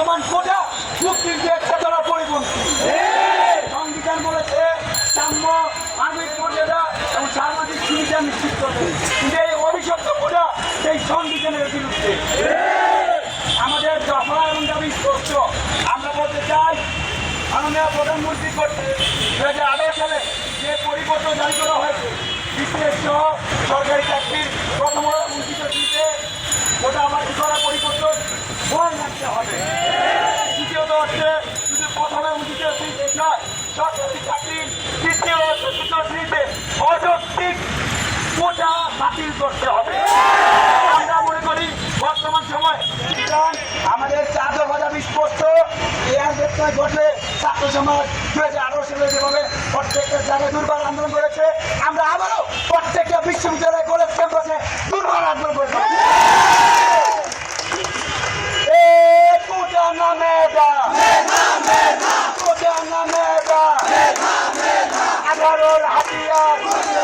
বর্তমান কোটা মুক্তির যে চেতনা পরিপন্থী। সংবিধান বলেছে, সাম্য মানবিক মর্যাদা এবং সামাজিক সুবিধা নিশ্চিত করবে কিন্তু এই অভিশপ্ত কোটা সেই সংবিধানের বিরুদ্ধে। আমাদের দফা এবং দাবি স্পষ্ট। আমরা বলতে চাই, মাননীয় প্রধানমন্ত্রী কর্তৃক দু হাজার আঠারো সালে যে পরিবর্তন জারি করা হয়েছে বিশেষ সহ সরকারি চাকরির প্রথম শ্রেণীতে অযৌক্তিক কোটা বাতিল করতে হবে। আমরা মনে করি বর্তমান সময় আমাদের চার দফা দাবি স্পষ্ট এর ঘটলে ছাত্র সমাজ দু হাজার আঠারো সালে যেভাবে প্রত্যেকটা জায়গায় দুর্বার আন্দোলন করেছে, আমরা আবারও প্রত্যেকটা বিশ্ববিদ্যালয় কলেজ ক্যাম্পাসে দুর্বল আন্দোলন করেছি। আঠারোর হাতিয়ার।